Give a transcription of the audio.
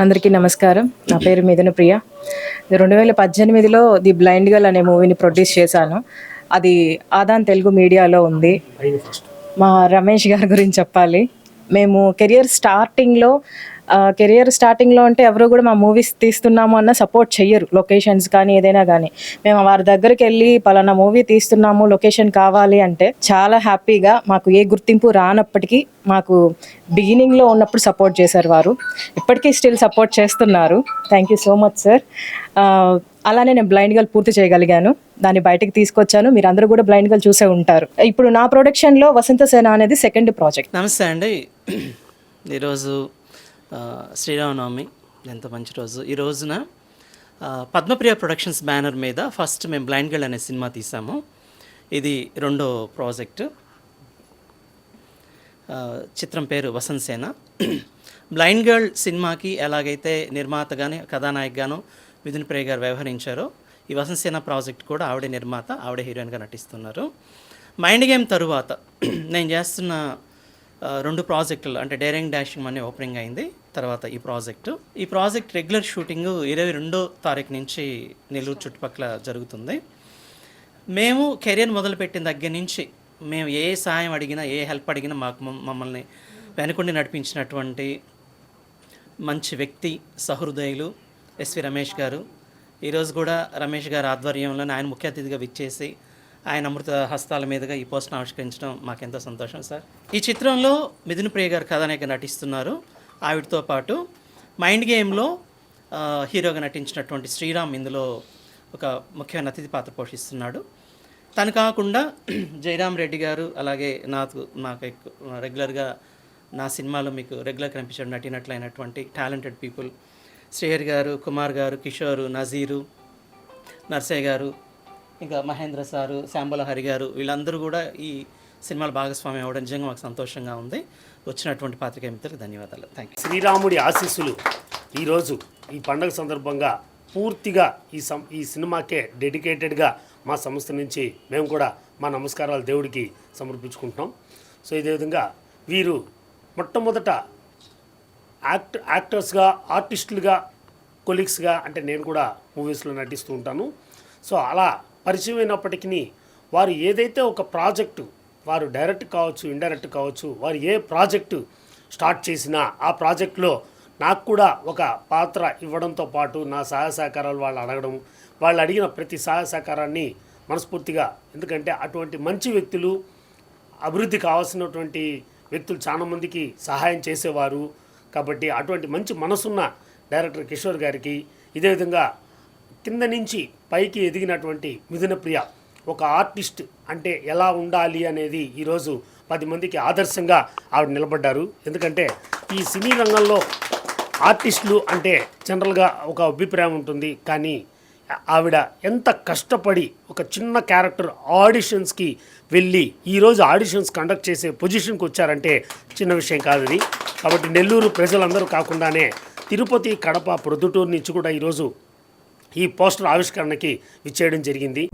అందరికీ నమస్కారం. నా పేరు మిథున ప్రియ. రెండు వేల పద్దెనిమిదిలో ది బ్లైండ్ గర్ల్ అనే మూవీని ప్రొడ్యూస్ చేశాను. అది ఆదాన్ తెలుగు మీడియాలో ఉంది. మా రమేష్ గారి గురించి చెప్పాలి. మేము కెరియర్ స్టార్టింగ్లో కెరియర్ స్టార్టింగ్లో అంటే ఎవరు కూడా మా మూవీస్ తీస్తున్నాము అన్న సపోర్ట్ చెయ్యరు లొకేషన్స్ కానీ ఏదైనా కానీ. మేము వారి దగ్గరికి వెళ్ళి పలానా మూవీ తీస్తున్నాము లొకేషన్ కావాలి అంటే చాలా హ్యాపీగా మాకు ఏ గుర్తింపు రానప్పటికీ మాకు బిగినింగ్లో ఉన్నప్పుడు సపోర్ట్ చేశారు వారు. ఇప్పటికీ స్టిల్ సపోర్ట్ చేస్తున్నారు. Thank you so much sir అలానే నేను బ్లైండ్ గర్ల్ పూర్తి చేయగలిగాను. దాన్ని బయటకు తీసుకొచ్చాను. మీరు అందరూ కూడా బ్లైండ్ గర్ల్ చూసే ఉంటారు. ఇప్పుడు నా ప్రొడక్షన్లో వసంత సేన అనేది సెకండ్ ప్రాజెక్ట్ నమస్తే అండి. ఈరోజు శ్రీరామనవమి. ఎంత మంచి రోజు. ఈ రోజున పద్మప్రియ ప్రొడక్షన్స్ బ్యానర్ మీద ఫస్ట్ మేము బ్లైండ్ గర్ల్ అనే సినిమా తీసాము. ఇది రెండో ప్రాజెక్టు చిత్రం పేరు వసంత్ సేన. బ్లైండ్ గర్ల్ సినిమాకి ఎలాగైతే నిర్మాతగానే కథానాయకగాను మిథున్ ప్రియ గారు వ్యవహరించారో. ఈ వసంతసేన ప్రాజెక్ట్ కూడా ఆవిడే నిర్మాత ఆవిడే హీరోయిన్గా నటిస్తున్నారు. మైండ్ గేమ్ తరువాత నేను చేస్తున్న రెండు ప్రాజెక్టులు అంటే డైరింగ్ డాషింగ్ అనే ఓపెనింగ్ అయింది తర్వాత ఈ ప్రాజెక్టు. ఈ ప్రాజెక్ట్ రెగ్యులర్ షూటింగ్ ఇరవై రెండో తారీఖు నుంచి నెల్లూరు చుట్టుపక్కల జరుగుతుంది. మేము కెరియర్ మొదలుపెట్టిన దగ్గర నుంచి మేము ఏ సహాయం అడిగినా ఏ హెల్ప్ అడిగినా మాకు మమ్మల్ని వెనుకుండి నడిపించినటువంటి మంచి వ్యక్తి సహృదయులు ఎస్వి రమేష్ గారు. ఈరోజు కూడా రమేష్ గారి ఆధ్వర్యంలో ఆయన ముఖ్య అతిథిగా విచ్చేసి ఆయన అమృత హస్తాల మీదుగా ఈ పోస్ట్ను ఆవిష్కరించడం మాకెంతో సంతోషం సార్. ఈ చిత్రంలో మిథున్ ప్రియ గారు కథానాయక నటిస్తున్నారు. ఆవిడతో పాటు మైండ్ గేమ్లో హీరోగా నటించినటువంటి శ్రీరామ్ ఇందులో ఒక ముఖ్యమైన అతిథి పాత్ర పోషిస్తున్నాడు. తను కాకుండా జయరామ్ రెడ్డి గారు అలాగే నాకు నాకు ఎక్కువ రెగ్యులర్గా నా సినిమాలో మీకు రెగ్యులర్ కనిపించడం నటినట్లైనటువంటి టాలెంటెడ్ పీపుల్ శ్రేయర్ గారు కుమార్ గారు కిషోరు నజీరు నర్సయ్య గారు ఇంకా మహేంద్ర సారు శాంబల హరి గారు వీళ్ళందరూ కూడా ఈ సినిమాలో భాగస్వామి అవ్వడం నిజంగా మాకు సంతోషంగా ఉంది. వచ్చినటువంటి పాత్రికేయ మిత్రులకు ధన్యవాదాలు. థ్యాంక్ యూ శ్రీరాముడి ఆశీస్సులు ఈరోజు ఈ పండగ సందర్భంగా పూర్తిగా ఈ సం ఈ సినిమాకే డెడికేటెడ్గా మా సంస్థ నుంచి మేము కూడా మా నమస్కారాలు దేవుడికి సమర్పించుకుంటున్నాం. సో ఇదే విధంగా వీరు మొట్టమొదట యాక్ట్ యాక్టర్స్గా ఆర్టిస్టులుగా కొలీగ్స్గా అంటే నేను కూడా మూవీస్లో నటిస్తూ ఉంటాను. సో అలా పరిచయం అయినప్పటికీ వారు ఏదైతే ఒక ప్రాజెక్టు వారు డైరెక్ట్ కావచ్చు ఇండైరెక్ట్ కావచ్చు వారు ఏ ప్రాజెక్టు స్టార్ట్ చేసినా ఆ ప్రాజెక్టులో నాకు కూడా ఒక పాత్ర ఇవ్వడంతో పాటు నా సహాయ సహకారాలు వాళ్ళు అడగడం వాళ్ళు అడిగిన ప్రతి సహాయ సహకారాన్ని మనస్ఫూర్తిగా ఎందుకంటే అటువంటి మంచి వ్యక్తులు అభివృద్ధి కావాల్సినటువంటి వ్యక్తులు చాలామందికి సహాయం చేసేవారు. కాబట్టి అటువంటి మంచి మనసున్న డైరెక్టర్ కిషోర్ గారికి ఇదే విధంగా కింద నుంచి పైకి ఎదిగినటువంటి మిథున ప్రియ ఒక ఆర్టిస్ట్ అంటే ఎలా ఉండాలి అనేది ఈరోజు పది మందికి ఆదర్శంగా ఆవిడ నిలబడ్డారు. ఎందుకంటే ఈ సినీ రంగంలో ఆర్టిస్టులు అంటే జనరల్గా ఒక అభిప్రాయం ఉంటుంది. కానీ ఆవిడ ఎంత కష్టపడి ఒక చిన్న క్యారెక్టర్ ఆడిషన్స్కి వెళ్ళి ఈరోజు ఆడిషన్స్ కండక్ట్ చేసే పొజిషన్కి వచ్చారంటే చిన్న విషయం కాదు ఇది కాబట్టి నెల్లూరు ప్రజలందరూ కాకుండానే తిరుపతి కడప ప్రొద్దుటూరు నుంచి కూడా ఈరోజు ఈ పోస్టర్ ఆవిష్కరణకి విచ్చేయడం జరిగింది.